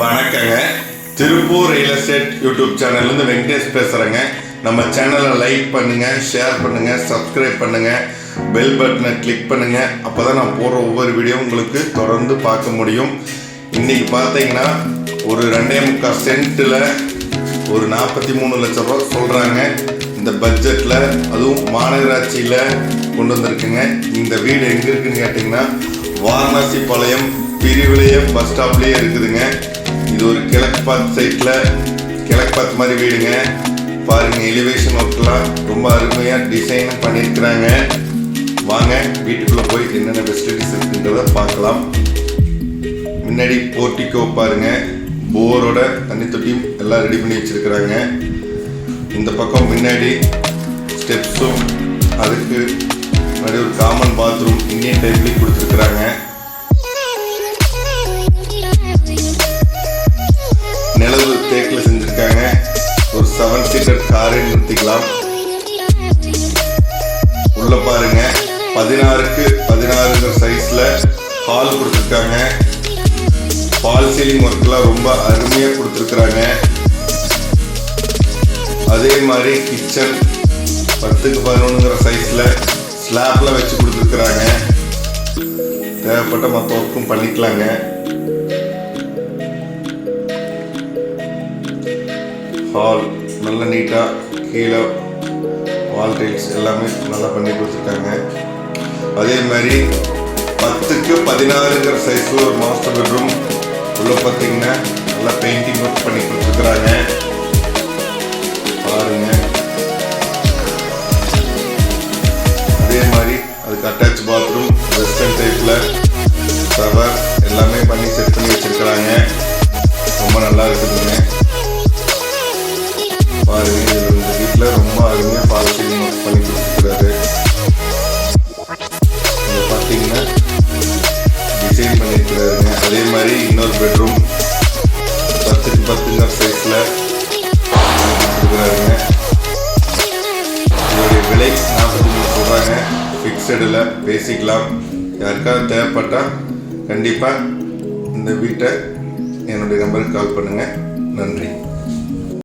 வணக்கங்க. Tiruppur real estate YouTube சேனல்லேருந்து வெங்கடேஷ் பேசுகிறேங்க நம்ம சேனலை லைக் பண்ணுங்கள் ஷேர் பண்ணுங்கள் சப்ஸ்கிரைப் பண்ணுங்கள் பெல் பட்டனை கிளிக் பண்ணுங்கள் அப்போ தான் நான் போடுற ஒவ்வொரு வீடியோ உங்களுக்கு தொடர்ந்து பார்க்க முடியும். இன்றைக்கி பார்த்தீங்கன்னா ஒரு ரெண்டே முக்கால் சென்ட்டில் ஒரு நாற்பத்தி மூணு லட்சம் ரூபா சொல்கிறாங்க இந்த பட்ஜெட்டில் அதுவும் மாநகராட்சியில் கொண்டு வந்திருக்குங்க. இந்த வீடு எங்கே இருக்குன்னு கேட்டிங்கன்னா வாரணாசி பாளையம் பிரிவிலைய பஸ் ஸ்டாப்லேயே இருக்குதுங்க. இது ஒரு கிழக்கு பார்த்து சைட்டில் கிழக்கு பார்த்து மாதிரி வீடுங்க. பாருங்க எலிவேஷன் ஒர்க்லாம் ரொம்ப அருமையாக டிசைனும் பண்ணியிருக்கிறாங்க. வாங்க வீட்டுக்குள்ளே போய் என்னென்ன ஃபெசிலிட்டிஸ் இருக்குன்றத பார்க்கலாம். முன்னாடி போர்ட்டிக்கோ பாருங்க. போரோட தண்ணி தொட்டியும் எல்லாம் ரெடி பண்ணி வச்சிருக்கிறாங்க. இந்த பக்கம் முன்னாடி ஸ்டெப்ஸும் அதுக்கு முன்னாடி ஒரு காமன் பாத்ரூம் இந்தியன் டைப்லேயும் கொடுத்துருக்குறாங்க. நிலவு செஞ்சுருக்காங்க ஒரு செவன் சீட்டர் காரை நிறுத்திக்கலாம். உள்ள பாருங்க. பதினாறுக்கு பதினாறுங்கிற சைஸ்ல ஹால் கொடுத்துருக்காங்க. ஃபால் சீலிங் ஒர்க்லாம் ரொம்ப அருமையாக கொடுத்துருக்குறாங்க. அதே மாதிரி கிச்சன் பத்துக்கு பதினொன்றுங்கிற சைஸில் ஸ்லாப்பில் வச்சு கொடுத்துருக்குறாங்க. தேவைப்பட்ட மற்ற ஒர்க்கும் பண்ணிக்கலாங்க. ஹால் நல்ல நீட்டாக கீழே வால் டைல்ஸ் எல்லாமே நல்லா பண்ணி கொடுத்துருக்காங்க. அதே மாதிரி பத்துக்கு பதினாறுங்கிற சைஸில் ஒரு மாஸ்டர் பெட்ரூம் உள்ளே பார்த்தீங்கன்னா நல்லா பெயிண்டிங் ஒர்க் பண்ணி கொடுத்துருக்குறாங்க. பாருங்க. அதே மாதிரி அதுக்கு அட்டாச் பாத்ரூம் வெஸ்டர்ன் டைப்பில் ஷவர் எல்லாமே பண்ணி செட் பண்ணி வச்சிருக்கிறாங்க. அதே மாதிரி இன்னொரு பெட்ரூம். பத்துக்கு பத்துங்கிற சைஸில் கொடுத்துருக்குறாருங்க இதோடைய விலை நாற்பத்தி மூணு சொல்கிறாங்க ஃபிக்ஸடில் பேசிக்கலாம். யாருக்காவது தேவைப்பட்டால் கண்டிப்பாக இந்த வீட்டை என்னுடைய நம்பருக்கு கால் பண்ணுங்கள் நன்றி.